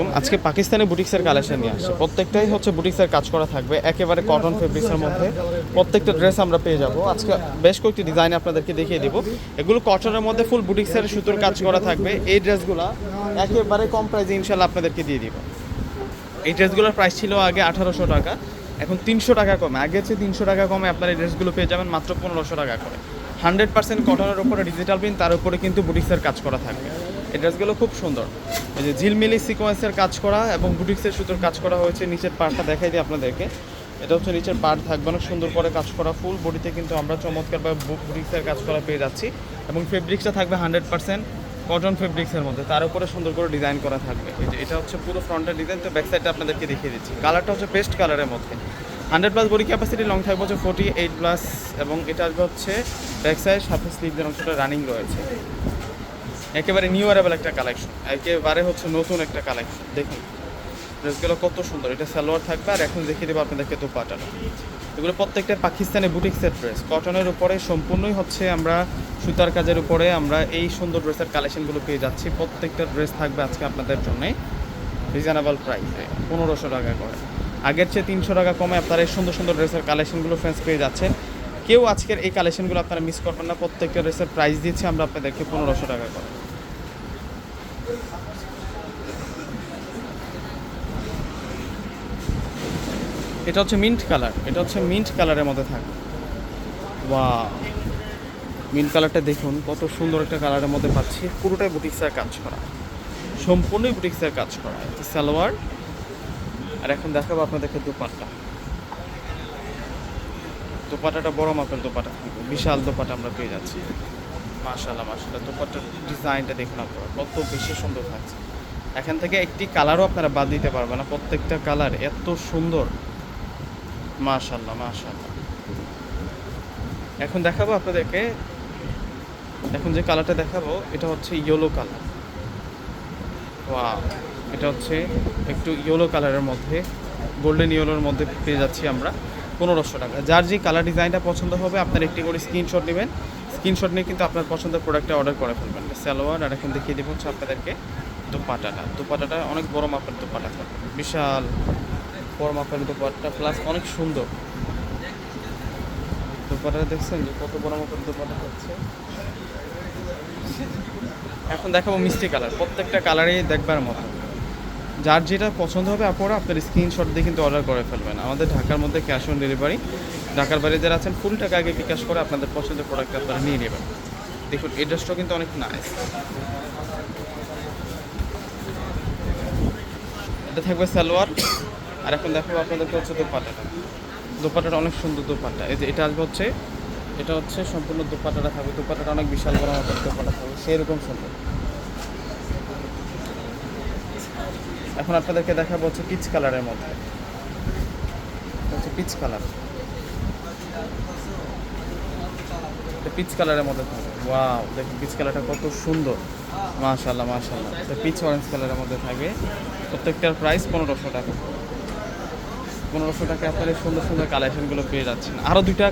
আলাইকুম। আজকে পাকিস্তানি বুটিক্সের কালেকশন নিয়ে আসছে। প্রত্যেকটাই হচ্ছে বুটিক্সের কাজ করা থাকবে, একেবারে কটন ফেব্রিক্সের মধ্যে। প্রত্যেকটা ড্রেস আমরা পেয়ে যাব। আজকে বেশ কয়েকটি ডিজাইন আপনাদেরকে দেখিয়ে দিব। এগুলো কটনের মধ্যে ফুল বুটিক্সের সুতোর কাজ করা থাকবে। এই ড্রেসগুলো একেবারে কম প্রাইসে ইনশাল্লাহ আপনাদেরকে দিয়ে দিব। এই ড্রেসগুলোর প্রাইস ছিল আগে আঠারোশো টাকা, এখন তিনশো টাকা কমে। আগে হচ্ছে তিনশো টাকা কমে আপনারা এই ড্রেসগুলো পেয়ে যাবেন মাত্র পনেরোশো টাকা করে। হান্ড্রেড পার্সেন্ট কটনের উপরে ডিজিটাল প্রিন্ট তার উপরে কিন্তু বুটিক্সের কাজ করা থাকবে। এই ড্রেসগুলো খুব সুন্দর। এই যে ঝিলমিলি সিকোয়েন্সের কাজ করা এবং বুটিক্সের সুতোর কাজ করা হয়েছে। নিচের পার্টটা দেখাই দিই আপনাদেরকে। এটা হচ্ছে নিচের পার্ট থাকবে অনেক সুন্দর করে কাজ করা ফুল। বডিতে কিন্তু আমরা চমৎকারভাবে বুটিক্সের কাজ করা পেয়ে যাচ্ছি। এবং ফেব্রিক্সটা থাকবে হান্ড্রেড পার্সেন্ট কটন ফেব্রিক্সের মধ্যে। তার উপরে সুন্দর করে ডিজাইন করা থাকবে। এই যে এটা হচ্ছে পুরো ফ্রন্টের ডিজাইন। তো ব্যাক সাইডটা আপনাদেরকে দেখিয়ে দিচ্ছি। কালারটা হচ্ছে পেস্ট কালারের মধ্যে। Hundred plus body capacity, long থাকবে হচ্ছে ফোর্টি এইট প্লাস এবং এটা আসবে হচ্ছে ব্যাক সাইড, সাথে স্লিভদের অংশটা রানিং রয়েছে। একেবারে নিউ অ্যারেবল একটা কালেকশন একেবারে হচ্ছে নতুন একটা কালেকশন দেখুন ড্রেসগুলো কত সুন্দর। এটা সালোয়ার থাকবে আর এখন দেখিয়ে দেবো আপনাদেরকে দোপাটানো এগুলো প্রত্যেকটা পাকিস্তানি বুটিক্সের ড্রেস কটনের উপরে সম্পূর্ণই হচ্ছে আমরা সুতার কাজের উপরে আমরা এই সুন্দর ড্রেসের কালেকশনগুলো পেয়ে যাচ্ছি। প্রত্যেকটা ড্রেস থাকবে আজকে আপনাদের জন্যে রিজনেবল প্রাইসে পনেরোশো টাকা করে। আগের চেয়ে তিনশো টাকা কমে আপনারা এই সুন্দর সুন্দর ড্রেসের কালেকশনগুলো ফ্রেন্ডস পেয়ে যাচ্ছেন। কেউ আজকের এই কালেকশনগুলো আপনারা মিস করবেন না। প্রত্যেকটা ড্রেসের প্রাইস দিচ্ছি আমরা আপনাদেরকে পনেরোশো টাকা করে। এটা হচ্ছে মিন্ট কালার এটা হচ্ছে মিন্ট কালারের মধ্যে থাকে। বা মিন্ট কালারটা দেখুন, কত সুন্দর একটা কালারের মধ্যে পাচ্ছি। পুরোটাই বুটিক্সের কাজ করা। সম্পূর্ণই বুটিক্সের কাজ করা। এটা সালোয়ার আর এখন দেখাবো আপনাদেরকে দুপাট্টা। দোপাটাটা বড় মাপের দোপাটা বিশাল দোপাটা আমরা পেয়ে যাচ্ছি। মাশাল্লাহ মাশাল্লাহ দোপাটার ডিজাইনটা দেখুন আপনারা, কত বেশি সুন্দর থাকছে এখান থেকে একটি কালারও আপনারা বাদ দিতে পারবেন না, প্রত্যেকটা কালার এত সুন্দর। মাশাল্লাহ মাশাল্লাহ এখন দেখাবো আপনাদেরকে, এখন যে কালারটা দেখাবো, এটা হচ্ছে ইয়েলো কালার। ওয়া এটা হচ্ছে একটু ইয়েলো কালারের মধ্যে, গোল্ডেন ইয়েলোর মধ্যে পেয়ে যাচ্ছি আমরা। পনেরোশো টাকা। যার যে কালার ডিজাইনটা পছন্দ হবে, আপনার একটি করে স্ক্রিনশট নেবেন। স্ক্রিনশট নিয়ে কিন্তু আপনার পছন্দের প্রোডাক্টটা অর্ডার করে ফেলবেন। সালোয়ার, আর এখন দেখিয়ে দেবো হচ্ছে আপনাদেরকে দোপাটাটা। দোপাটাটা অনেক বড় মাপের দোপাটা থাকবে বিশাল বড় মাপের দোপাট্টা প্লাস অনেক সুন্দর। দোপাটা দেখছেন যে কত বড় মাপের দোপাটা হচ্ছে? এখন দেখাবো মিষ্টি কালার প্রত্যেকটা কালারই দেখবার মতো। যার যেটা পছন্দ হবে আপনারা আপনার স্ক্রিনশট দিয়ে কিন্তু অর্ডার করে ফেলবেন। আমাদের ঢাকার মধ্যে ক্যাশ অন ডেলিভারি ঢাকার বাইরে যারা আছেন ফুল টাকা আগে বিকাশ করে আপনাদের পছন্দের প্রোডাক্ট আপনারা নিয়ে নেবেন। দেখুন এই ড্রেসটাও কিন্তু অনেক নাইস এটা থাকবে সালোয়ার। আর এখন দেখাবো আপনাদেরকে হচ্ছে দোপাটাটা। দোপাটাটা অনেক সুন্দর দোপাটা এই যে এটা আসবে হচ্ছে, এটা হচ্ছে সম্পূর্ণ দোপাটাটা থাকবে। দোপাটাটা অনেক বিশাল বড় মাপের দোপাটা থাকবে। সেরকম সুন্দর। এখন আপনাদেরকে দেখাবো হচ্ছে পিচ কালারের মধ্যে। হচ্ছে পিচ কালার পিচ কালারের মধ্যে থাকবে। ওয়াও দেখুন পিচ কালারটা কত সুন্দর। মাশাল্লাহ মাশাল্লাহ এটা পিচ অরেঞ্জ কালারের মধ্যে থাকবে। প্রত্যেকটার প্রাইস পনেরোশো টাকা। পনেরোশো টাকা আপনারা সুন্দর সুন্দর কালেকশনগুলো পেয়ে যাচ্ছেন। আরও দুইটা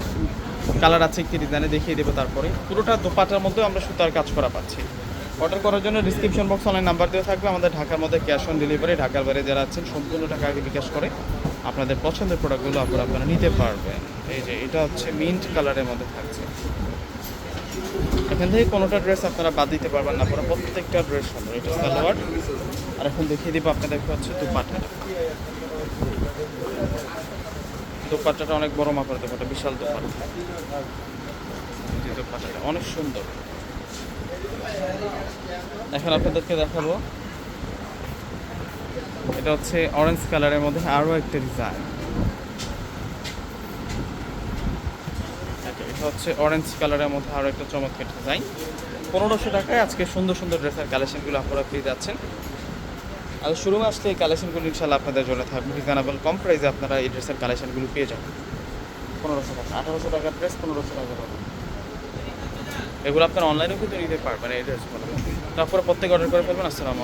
কালার আছে একটি ডিজাইনে দেখিয়ে দেবো তারপরে। পুরোটা দোপাটার মধ্যে আমরা সুতার কাজ করা পাচ্ছি। অর্ডার করার জন্য ডিসক্রিপশন বক্স অনলাইন নাম্বার দেওয়া থাকবে। আমাদের ঢাকার মধ্যে ক্যাশ অন ডেলিভারি ঢাকার বাইরে যারা আছেন, সম্পূর্ণ টাকা আগে বিকাশ করে আপনাদের পছন্দের প্রোডাক্টগুলো আপনারা আপনারা নিতে পারবেন। এই যে, এটা হচ্ছে মিন্ট কালারের মধ্যে থাকছে। এখান থেকে কোনোটা ড্রেস আপনারা বাদ দিতে পারবেন না, আপনারা প্রত্যেকটা ড্রেস সুন্দর এটা সালোয়ার। আর এখন দেখিয়ে দিব আপনাদেরকে হচ্ছে দুপাটাটা। অনেক বড় মাপের দোপাটা বিশাল দোপাট্টা। এই যে অনেক সুন্দর। এখন আপনাদেরকে দেখাবো। এটা হচ্ছে অরেঞ্জ কালারের মধ্যে আরও একটা ডিজাইন এটা হচ্ছে অরেঞ্জ কালারের মধ্যে আরও একটা চমৎকার ডিজাইন পনেরোশো টাকায় আজকে সুন্দর সুন্দর ড্রেসের কালেকশনগুলো আপনারা পেয়ে যাচ্ছেন। আর শুরু আসতে এই কালেকশনগুলো ইনশাল্লাহ আপনাদের জন্য থাকবে। রিজনেবল কম প্রাইসে আপনারা এই ড্রেসের কালেকশনগুলো পেয়ে যাবেন। পনেরোশো টাকা, আঠারোশো টাকার ড্রেস পনেরোশো টাকা এগুলো আপনারা অনলাইনেও কিন্তু নিতে পারবেন ড্রেসগুলো তারপরে প্রত্যেক অর্ডার করে ফেলবেন আসসালাম